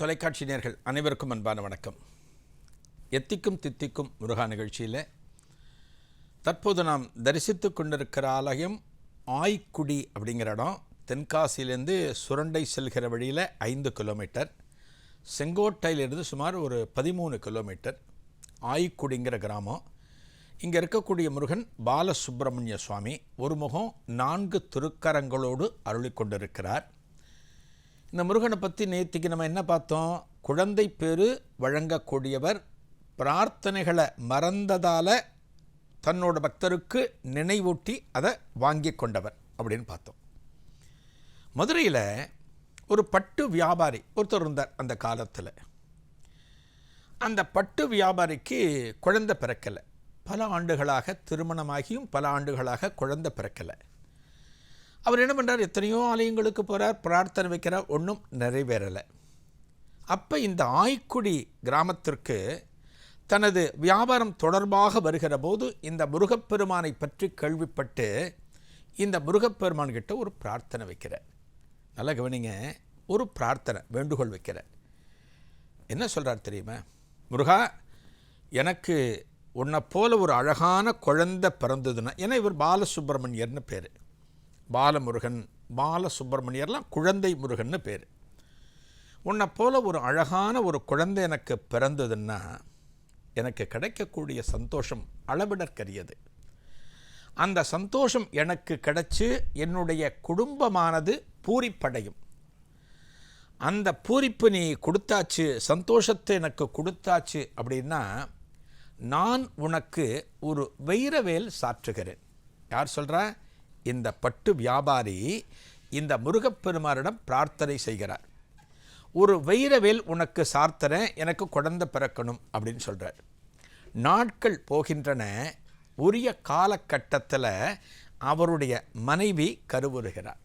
தொலைக்காட்சி நேர்கள் அனைவருக்கும் அன்பான வணக்கம். எத்திக்கும் தித்திக்கும் முருகா நிகழ்ச்சியில் தற்போது நாம் தரிசித்து கொண்டிருக்கிற ஆலயம் ஆய்க்குடி அப்படிங்கிற இடம். தென்காசியிலேருந்து சுரண்டை செல்கிற வழியில் ஐந்து கிலோமீட்டர் செங்கோட்டையிலிருந்து சுமார் ஒரு பதிமூணு கிலோமீட்டர் ஆய்க்குடிங்கிற கிராமம். இங்கே இருக்கக்கூடிய முருகன் பாலசுப்பிரமணிய சுவாமி ஒரு முகம் நான்கு திருக்கரங்களோடு அருளிக்கொண்டிருக்கிறார் கொண்டிருக்கிறார். இந்த முருகனை பற்றி நேற்றுக்கு நம்ம என்ன பார்த்தோம்? குழந்தை பேரு வழங்கக்கூடியவர் பிரார்த்தனைகளை மறந்ததால் தன்னோட பக்தருக்கு நினைவூட்டி அதை வாங்கி கொண்டவர் அப்படின்னு பார்த்தோம். மதுரையில் ஒரு பட்டு வியாபாரி ஒருத்தர் இருந்தார் அந்த காலத்தில். அந்த பட்டு வியாபாரிக்கு குழந்தை பிறக்கலை. பல ஆண்டுகளாக திருமணமாகியும் பல ஆண்டுகளாக குழந்தை பிறக்கலை. அவர் என்ன பண்ணுறார் எத்தனையோ ஆலயங்களுக்கு போகிறார் பிரார்த்தனை வைக்கிறார் ஒன்றும் நிறைவேறலை. அப்போ இந்த ஆய்க்குடி கிராமத்திற்கு தனது வியாபாரம் தொடர்பாக வருகிற போது இந்த முருகப்பெருமானை பற்றி கேள்விப்பட்டு இந்த முருகப்பெருமான் கிட்ட ஒரு பிரார்த்தனை வைக்கிறார். நல்லா கவனிங்க ஒரு பிரார்த்தனை வேண்டுகோள் வைக்கிறார். என்ன சொல்கிறார் தெரியுமா? முருகா எனக்கு உன்னை போல ஒரு அழகான குழந்தை பிறந்ததுன்னா ஏன்னா இவர் பாலசுப்ரமணியர்னு பேர். பாலமுருகன் பாலசுப்பிரமணியர்லாம் குழந்தை முருகன்னு பேர். உன்னை போல ஒரு அழகான ஒரு குழந்தை எனக்கு பிறந்ததுன்னா எனக்கு கிடைக்கக்கூடிய சந்தோஷம் அளவிடற்கரியது. அந்த சந்தோஷம் எனக்கு கிடைச்சி என்னுடைய குடும்பமானது பூரிப்படையும். அந்த பூரிப்பு நீ கொடுத்தாச்சு சந்தோஷத்தை எனக்கு கொடுத்தாச்சு அப்படின்னா நான் உனக்கு ஒரு வைரவேல் சாற்றுகிறேன். யார் சொல்கிறா இந்த பட்டு வியாபாரி இந்த முருகப்பெருமானிடம் பிரார்த்தனை செய்கிறார். ஒரு வைரவேல் உனக்கு சார்த்தன எனக்கு குழந்த பிறக்கணும் அப்படின்னு சொல்கிறார் நாட்கள் போகின்றன உரிய காலகட்டத்தில் அவருடைய மனைவி கருவுறுகிறார்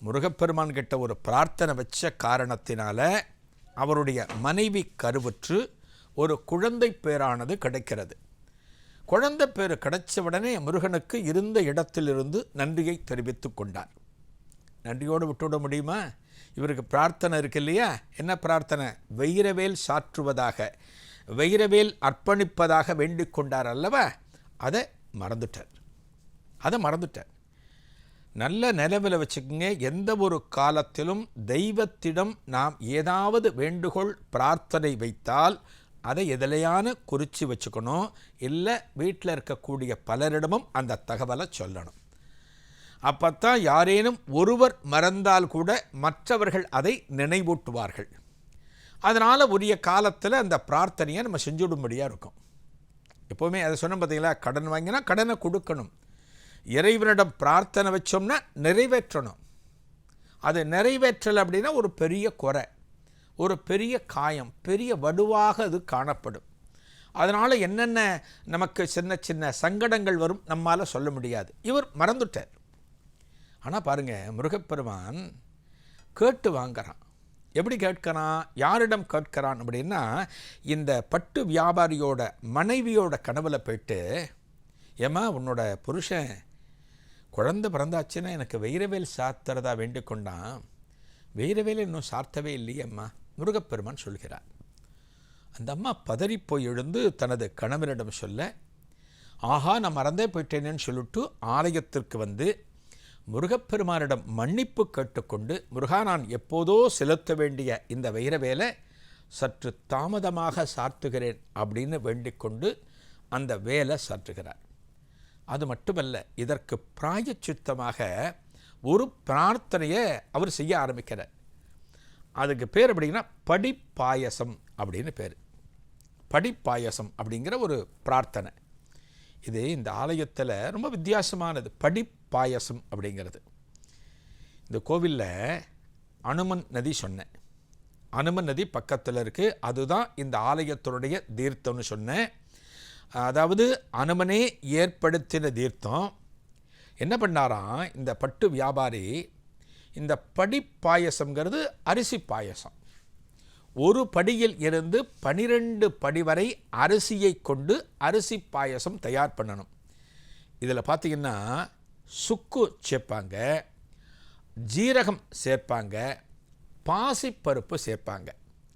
முருகப்பெருமான் கிட்ட ஒரு பிரார்த்தனை வச்ச காரணத்தினால அவருடைய மனைவி கருவுற்று ஒரு குழந்தை பேரானது கிடைக்கிறது. குழந்தை பேர் கிடைச்ச உடனே முருகனுக்கு இருந்த இடத்திலிருந்து நன்றியை தெரிவித்து கொண்டார். நன்றியோடு விட்டுவிட முடியுமா? இவருக்கு பிரார்த்தனை இருக்கு இல்லையா? என்ன பிரார்த்தனை? வைரவேல் சாற்றுவதாக வைரவேல் அர்ப்பணிப்பதாக வேண்டிக் கொண்டார் அல்லவா? அதை மறந்துட்டார். அதை மறந்துட்டார். நல்ல நிலவில் வச்சுக்கோங்க எந்த ஒரு காலத்திலும் தெய்வத்திடம் நாம் ஏதாவது வேண்டுகோள் பிரார்த்தனை வைத்தால் அதை எதிலையான குறித்து வச்சுக்கணும். இல்லை வீட்டில் இருக்கக்கூடிய பலரிடமும் அந்த தகவலை சொல்லணும். அப்போத்தான் யாரேனும் ஒருவர் மறந்தால் கூட மற்றவர்கள் அதை நினைவூட்டுவார்கள். அதனால் உரிய காலத்தில் அந்த பிரார்த்தனையை நம்ம செஞ்சுவிடும்படியாக இருக்கும். எப்போவுமே அதை சொன்ன பார்த்தீங்களா கடன் வாங்கினா கடனை கொடுக்கணும். இறைவனிடம் பிரார்த்தனை வச்சோம்னா நிறைவேற்றணும். அது நிறைவேற்றலை அப்படின்னா ஒரு பெரிய குறை. ஒரு பெரிய காயம் பெரிய வடுவாக அது காணப்படும். அதனால் என்னென்ன நமக்கு சின்ன சின்ன சங்கடங்கள் வரும் நம்மால் சொல்ல முடியாது. இவர் மறந்துட்டார். ஆனால் பாருங்கள் முருகப்பெருமான் கேட்டு வாங்குறான். எப்படி கேட்கிறான்? யாரிடம் கேட்கிறான் அப்படின்னா இந்த பட்டு வியாபாரியோட மனைவியோட கனவுல போயிட்டு ஏம்மா உன்னோட புருஷன் குழந்தை பிறந்தாச்சுன்னா எனக்கு வைரவேல் சாத்துறதா வேண்டிக் கொண்டான் வைரவேல் இன்னும் சார்த்தவே இல்லையம்மா. முருகப்பெருமான் சொல்கிறார். அந்த அம்மா பதறிப்போய் போய் எழுந்து தனது கணவனிடம் சொல்ல ஆஹா நான் மறந்தே போயிட்டேனேன்னு சொல்லிட்டு ஆலயத்திற்கு வந்து முருகப்பெருமானிடம் மன்னிப்பு கேட்டுக்கொண்டு முருகா நான் எப்போதோ செலுத்த வேண்டிய இந்த வைரவேலை சற்று தாமதமாக சாத்துகிறேன் அப்படின்னு வேண்டிக்கொண்டு அந்த வேலை சாற்றுகிறார். அது மட்டுமல்ல இதற்கு பிராயச்சித்தமாக ஒரு பிரார்த்தனையை அவர் செய்ய ஆரம்பிக்கிறார். அதுக்கு பேர் அப்படிங்கன்னா படிப்பாயசம் அப்படின்னு பேர். படிப்பாயசம் அப்படிங்கிற ஒரு பிரார்த்தனை. இது இந்த ஆலயத்தில் ரொம்ப வித்தியாசமானது. படிப்பாயசம் அப்படிங்கிறது. இந்த கோவிலில் அனுமன் நதி சொன்னேன். அனுமன் நதி பக்கத்தில் இருக்குது அதுதான் இந்த ஆலயத்தினுடைய தீர்த்தம்னு சொன்னேன். அதாவது அனுமனே ஏற்படுத்தின தீர்த்தம். என்ன பண்ணாராம்? இந்த பட்டு வியாபாரி இந்த படி பாயசங்கிறது அரிசி பாயசம். ஒரு படியில் இருந்து பனிரெண்டு படி வரை அரிசியை கொண்டு அரிசி பாயசம் தயார் பண்ணணும். இதில் பார்த்தீங்கன்னா சுக்கு சேர்ப்பாங்க ஜீரகம் சேர்ப்பாங்க பாசிப்பருப்பு சேர்ப்பாங்க.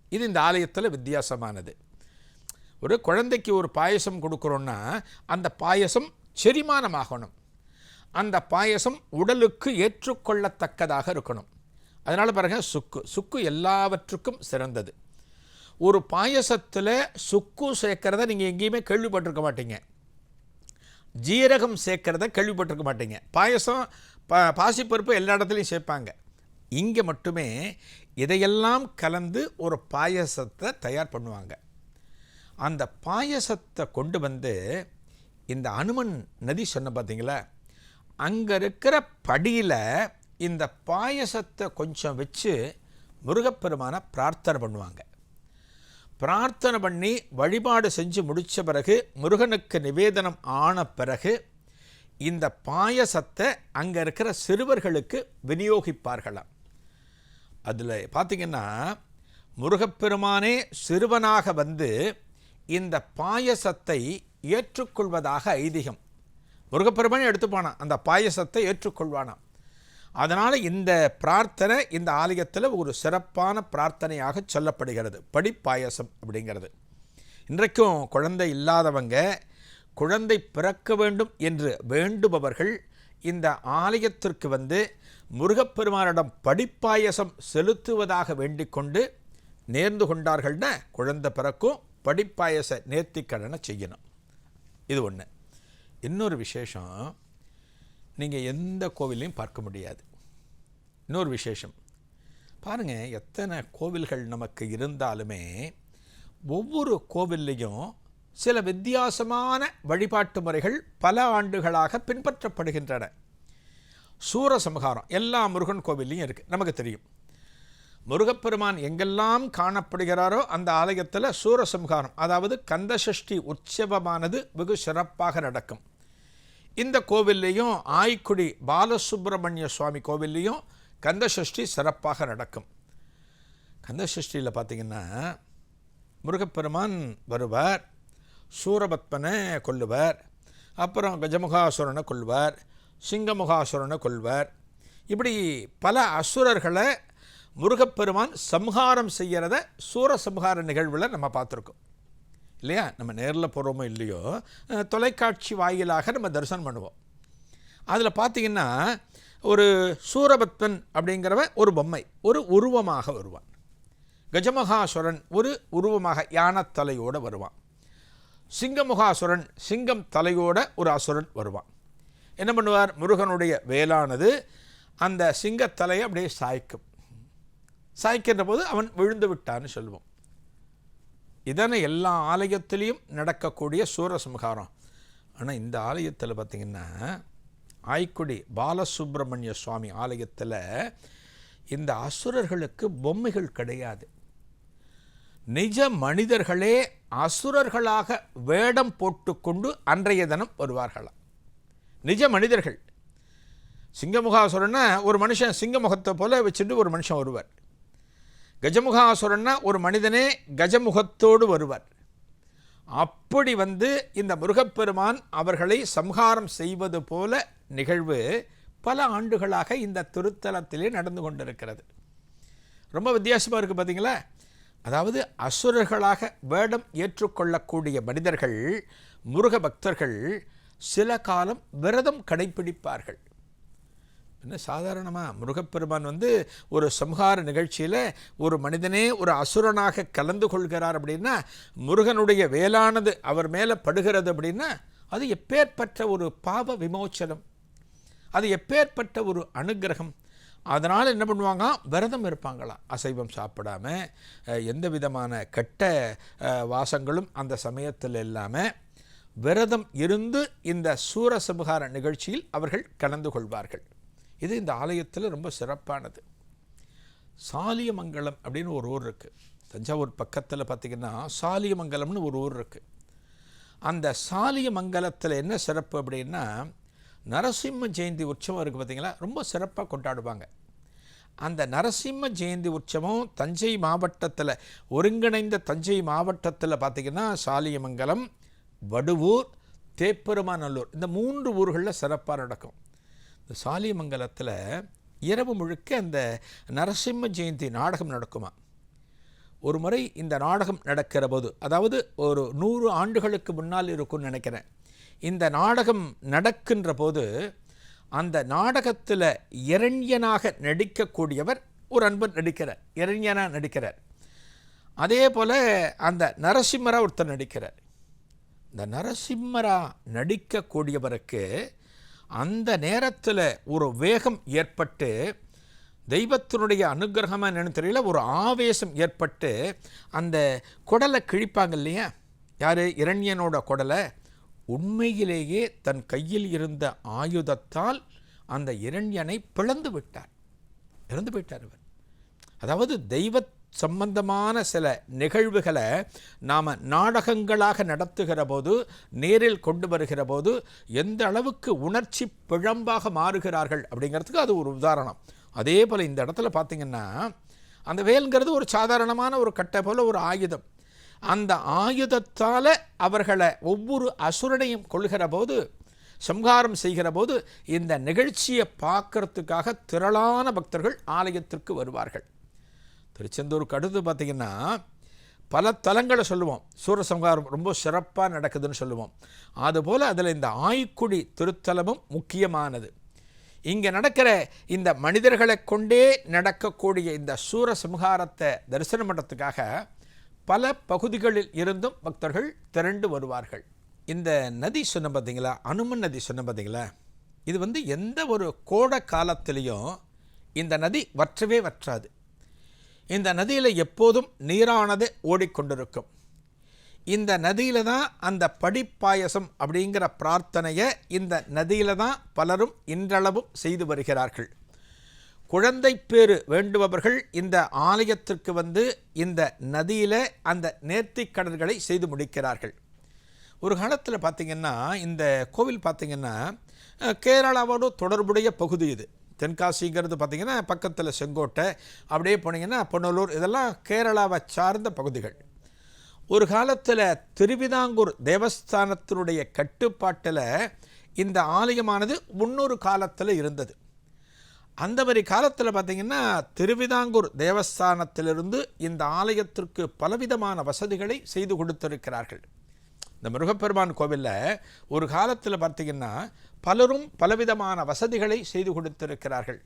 இது இந்த ஆலயத்தில் வித்தியாசமானது. ஒரு குழந்தைக்கு ஒரு பாயசம் கொடுக்குறோன்னா அந்த பாயசம் செரிமானமாகணும். அந்த பாயசம் உடலுக்கு ஏற்றுக்கொள்ளத்தக்கதாக இருக்கணும். அதனால் பாருங்க சுக்கு. சுக்கு எல்லாவற்றுக்கும் சிறந்தது. ஒரு பாயசத்தில் சுக்கு சேர்க்கிறத நீங்கள் எங்கேயுமே கேள்விப்பட்டிருக்க மாட்டீங்க. ஜீரகம் சேர்க்கிறத கேள்விப்பட்டிருக்க மாட்டீங்க. பாயசம் பா பாசிப்பருப்பு எல்லா இடத்துலையும் சேர்ப்பாங்க. இங்கே மட்டுமே இதையெல்லாம் கலந்து ஒரு பாயசத்தை தயார் பண்ணுவாங்க. அந்த பாயசத்தை கொண்டு வந்து இந்த அனுமன் நதி சொன்ன பார்த்தீங்களா அங்கே இருக்கிற படியில் இந்த பாயசத்தை கொஞ்சம் வச்சு முருகப்பெருமானை பிரார்த்தனை பண்ணுவாங்க. பிரார்த்தனை பண்ணி வழிபாடு செஞ்சு முடித்த பிறகு முருகனுக்கு நிவேதனம் ஆன பிறகு இந்த பாயசத்தை அங்கே இருக்கிற சிறுவர்களுக்கு விநியோகிப்பார்களாம். அதில் பார்த்திங்கன்னா முருகப்பெருமானே சிறுவனாக வந்து இந்த பாயசத்தை ஏற்றுக்கொள்வதாக ஐதீகம். முருகப்பெருமானே எடுத்துப்பானான். அந்த பாயசத்தை ஏற்றுக்கொள்வானாம். அதனால் இந்த பிரார்த்தனை இந்த ஆலயத்தில் ஒரு சிறப்பான பிரார்த்தனையாக சொல்லப்படுகிறது. படிப்பாயசம் அப்படிங்கிறது. இன்றைக்கும் குழந்தை இல்லாதவங்க குழந்தை பிறக்க வேண்டும் என்று வேண்டுபவர்கள் இந்த ஆலயத்திற்கு வந்து முருகப்பெருமானிடம் படிப்பாயசம் செலுத்துவதாக வேண்டிக்கொண்டு நேர்ந்து கொண்டார்கள்னா குழந்தை பிறக்கும் படிப்பாயச நேர்த்திக்கடனை செய்யணும். இது ஒன்று இன்னொரு விசேஷம் நீங்கள் எந்த கோவிலையும் பார்க்க முடியாது. இன்னொரு விசேஷம். பாருங்கள் எத்தனை கோவில்கள் நமக்கு இருந்தாலுமே ஒவ்வொரு கோவில்லையும் சில வித்தியாசமான வழிபாட்டு முறைகள் பல ஆண்டுகளாக பின்பற்றப்படுகின்றன. சூரசம்ஹாரம் எல்லா முருகன் கோவில்லையும் இருக்குது நமக்கு தெரியும். முருகப்பெருமான் எங்கெல்லாம் காணப்படுகிறாரோ அந்த ஆலயத்தில் சூரசம்ஹாரம் அதாவது கந்தசஷ்டி உற்சவமானது வெகு சிறப்பாக நடக்கும். இந்த கோவில்லையும் ஆய்க்குடி பாலசுப்பிரமணிய சுவாமி கோவில்லையும் கந்தசஷ்டி சிறப்பாக நடக்கும். கந்தசஷ்டியில் பார்த்திங்கன்னா முருகப்பெருமான் வருவார் சூரபத்மனை கொல்லுவார் அப்புறம் கஜமுகாசுரனை கொள்வார் சிங்கமுகாசுரனை கொள்வார் இப்படி பல அசுரர்களை முருகப்பெருமான் சம்ஹாரம் செய்கிறத சூரசம்ஹார நிகழ்வில் நம்ம பார்த்துருக்கோம். இல்லையா? நம்ம நேரில் போகிறோமோ இல்லையோ தொலைக்காட்சி வாயிலாக நம்ம தரிசனம் பண்ணுவோம். அதில் பார்த்தீங்கன்னா ஒரு சூரபத்மன் அப்படிங்கிறவன் ஒரு பொம்மை ஒரு உருவமாக வருவான். கஜமகாசுரன் ஒரு உருவமாக யானத்தலையோடு வருவான். சிங்கமுகாசுரன் சிங்கம் தலையோட ஒரு அசுரன் வருவான். என்ன பண்ணுவார்? முருகனுடைய வேலானது அந்த சிங்கத்தலையை அப்படியே சாய்க்கும். சாய்க்கின்ற போது அவன் விழுந்து விட்டான்னு சொல்லுவோம். இதனை எல்லா ஆலயத்திலையும் நடக்கக்கூடிய சூரசம்ஹாரம். ஆனால் இந்த ஆலயத்தில் பார்த்திங்கன்னா ஆய்க்குடி பாலசுப்பிரமணிய சுவாமி ஆலயத்தில் இந்த அசுரர்களுக்கு பொம்மைகள் கிடையாது. நிஜ மனிதர்களே அசுரர்களாக வேடம் போட்டுக்கொண்டு அன்றைய தினம் வருவார்களாம். நிஜ மனிதர்கள். சிங்கமுகாசுரன்னா ஒரு மனுஷன் சிங்கமுகத்தை போல வச்சுட்டு ஒரு மனுஷன் வருவார். கஜமுகாசுரன்னா ஒரு மனிதனே கஜமுகத்தோடு வருவார். அப்படி வந்து இந்த முருகப்பெருமான் அவர்களை சம்ஹாரம் செய்வது போல நிகழ்வு பல ஆண்டுகளாக இந்த திருத்தலத்திலே நடந்து கொண்டிருக்கிறது. ரொம்ப வித்தியாசமாக இருக்குது பார்த்தீங்களா அதாவது அசுரர்களாக வேடம் ஏற்றுக்கொள்ளக்கூடிய மனிதர்கள் முருக பக்தர்கள் சில காலம் விரதம் கடைப்பிடிப்பார்கள் என்ன சாதாரணமாக முருகப்பெருமான் வந்து ஒரு சம்ஹார நிகழ்ச்சியில் ஒரு மனிதனே ஒரு அசுரனாக கலந்து கொள்கிறார் அப்படின்னா முருகனுடைய வேலானது அவர் மேலே படுகிறது அப்படின்னா அது எப்பேற்பட்ட ஒரு பாவ விமோச்சனம். அது எப்பேற்பட்ட ஒரு அனுக்கிரகம் அதனால் என்ன பண்ணுவாங்க? விரதம் இருப்பாங்களாம் அசைவம் சாப்பிடாம எந்த விதமான கெட்ட வாசங்களும் அந்த சமயத்தில் இல்லாமல் விரதம் இருந்து இந்த சூரசம்ஹார நிகழ்ச்சியில் அவர்கள் கலந்து கொள்வார்கள். இது இந்த ஆலயத்தில் ரொம்ப சிறப்பானது. சாலியமங்கலம் அப்படின்னு ஒரு ஊர் இருக்குது தஞ்சாவூர் பக்கத்தில் பார்த்திங்கன்னா சாலியமங்கலம்னு ஒரு ஊர் இருக்குது அந்த சாலியமங்கலத்தில் என்ன சிறப்பு அப்படின்னா நரசிம்ம ஜெயந்தி உற்சவம் இருக்குது பார்த்திங்களா ரொம்ப சிறப்பாக கொண்டாடுவாங்க. அந்த நரசிம்ம ஜெயந்தி உற்சவம் தஞ்சை மாவட்டத்தில் ஒருங்கிணைந்த தஞ்சை மாவட்டத்தில் பார்த்திங்கன்னா சாலியமங்கலம் வடுவூர் தேப்பெருமாநல்லூர். இந்த மூன்று ஊர்களில் சிறப்பாக நடக்கும். இந்த சாலிமங்கலத்தில் இரவு முழுக்க அந்த நரசிம்ம ஜெயந்தி நாடகம் நடக்குமா? ஒரு முறை இந்த நாடகம் நடக்கிற போது அதாவது ஒரு நூறு ஆண்டுகளுக்கு முன்னால் இருக்கும்னு நினைக்கிறேன். இந்த நாடகம் நடக்கின்ற போது அந்த நாடகத்தில் இரண்யனாக நடிக்கக்கூடியவர் ஒரு அன்பர் நடிக்கிறார் இரண்யனாக நடிக்கிறார். அதே போல் அந்த நரசிம்மரா ஒருத்தர் நடிக்கிறார். இந்த நரசிம்மரா நடிக்கக்கூடியவருக்கு அந்த நேரத்தில் ஒரு வேகம் ஏற்பட்டு தெய்வத்தினுடைய அனுகிரகமாக என்னன்னு தெரியல ஒரு ஆவேசம் ஏற்பட்டு அந்த குடலை கிழிப்பாங்க இல்லையா? யார்? இரண்யனோட குடலை. உண்மையிலேயே தன் கையில் இருந்த ஆயுதத்தால் அந்த இரண்யனை பிளந்து விட்டார். இறந்து போயிட்டார் அவர். அதாவது தெய்வத் சம்பந்தமான சில நிகழ்வுகளை நாம் நாடகங்களாக நடத்துகிற போது நேரில் கொண்டு வருகிற போது எந்த அளவுக்கு உணர்ச்சி பிழம்பாக மாறுகிறார்கள் அப்படிங்கிறதுக்கு அது ஒரு உதாரணம். அதே போல் இந்த இடத்துல பார்த்திங்கன்னா அந்த வேல்ங்கிறது ஒரு சாதாரணமான ஒரு கட்டை போல ஒரு ஆயுதம். அந்த ஆயுதத்தால் அவர்களை ஒவ்வொரு அசுரனையும் கொள்கிற போது சம்ஹாரம் செய்கிற போது இந்த நிகழ்ச்சியை பார்க்கறதுக்காக திரளான பக்தர்கள் ஆலயத்திற்கு வருவார்கள். திருச்செந்தூருக்கு அடுத்து பார்த்திங்கன்னா பல தலங்களை சொல்லுவோம். சூரசம்ஹாரம் ரொம்ப சிறப்பாக நடக்குதுன்னு சொல்லுவோம். அதுபோல் அதில் இந்த ஆய்க்குடி திருத்தலமும் முக்கியமானது. இங்கே நடக்கிற இந்த மனிதர்களை கொண்டே நடக்கக்கூடிய இந்த சூரசம்ஹாரத்தை தரிசனம் பண்ணுறதுக்காக பல பகுதிகளில் இருந்தும் பக்தர்கள் திரண்டு வருவார்கள். இந்த நதி சொன்ன பார்த்தீங்களா அனுமன் நதி சொன்ன பார்த்தீங்களா இது வந்து எந்த ஒரு கோடை காலத்திலையும் இந்த நதி வற்றவே வற்றாது. இந்த நதியில் எப்போதும் நீரானது ஓடிக்கொண்டிருக்கும். இந்த நதியில் தான் அந்த படிப்பாயசம் அப்படிங்கிற பிரார்த்தனையை இந்த நதியில் தான் பலரும் இன்றளவும் செய்து வருகிறார்கள். குழந்தை பேறு வேண்டுபவர்கள் இந்த ஆலயத்திற்கு வந்து இந்த நதியில் அந்த நேர்த்திக்கடல்களை செய்து முடிக்கிறார்கள். ஒரு காலத்தில் பார்த்திங்கன்னா இந்த கோவில் பார்த்திங்கன்னா கேரளாவோடு தொடர்புடைய பகுதி இது. தென்காசிங்கிறது பார்த்திங்கன்னா பக்கத்தில் செங்கோட்டை அப்படியே போனீங்கன்னா பொன்னலூர் இதெல்லாம் கேரளாவை சார்ந்த பகுதிகள். ஒரு காலத்தில் திருவிதாங்கூர் தேவஸ்தானத்தினுடைய கட்டுப்பாட்டில் இந்த ஆலயமானது முன்னொரு காலத்தில் இருந்தது. அந்த மாதிரி காலத்தில் பார்த்திங்கன்னா திருவிதாங்கூர் தேவஸ்தானத்திலிருந்து இந்த ஆலயத்திற்கு பலவிதமான வசதிகளை செய்து கொடுத்திருக்கிறார்கள். இந்த முருகப்பெருமான் கோவிலில் ஒரு காலத்தில் பார்த்திங்கன்னா பலரும் பலவிதமான வசதிகளை செய்து கொடுத்திருக்கிறார்கள்.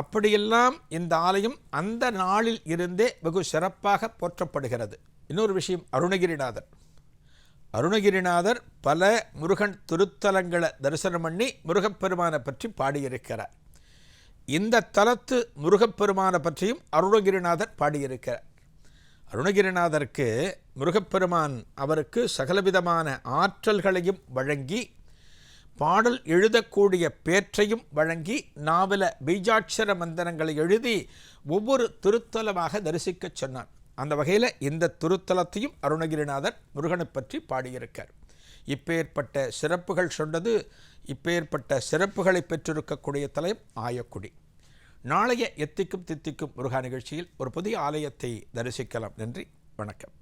அப்படியெல்லாம் இந்த ஆலயம் அந்த நாளில் இருந்தே வெகு சிறப்பாக போற்றப்படுகிறது. இன்னொரு விஷயம் அருணகிரிநாதர். அருணகிரிநாதர் பல முருகன் திருத்தலங்களை தரிசனம் பண்ணி முருகப்பெருமானை பற்றி பாடியிருக்கிறார். இந்த தலத்து முருகப்பெருமானை பற்றியும் அருணகிரிநாதர் பாடியிருக்கிறார். அருணகிரிநாதருக்கு முருகப்பெருமான் அவருக்கு சகலவிதமான ஆற்றல்களையும் வழங்கி பாடல் எழுதக்கூடிய பேற்றையும் வழங்கி நாவல பீஜாட்சர மந்திரங்களை எழுதி ஒவ்வொரு திருத்தலமாக தரிசிக்கச் சொன்னான். அந்த வகையில் இந்த திருத்தலத்தையும் அருணகிரிநாதர் முருகனை பற்றி பாடியிருக்கார். இப்பேற்பட்ட சிறப்புகள் சொன்னது இப்பேற்பட்ட சிறப்புகளை பெற்றிருக்கக்கூடிய தலையும் ஆயக்குடி. நாளைய எத்திக்கும் தித்திக்கும் முருகா நிகழ்ச்சியில் ஒரு புதிய ஆலயத்தை தரிசிக்கலாம் நன்றி வணக்கம்.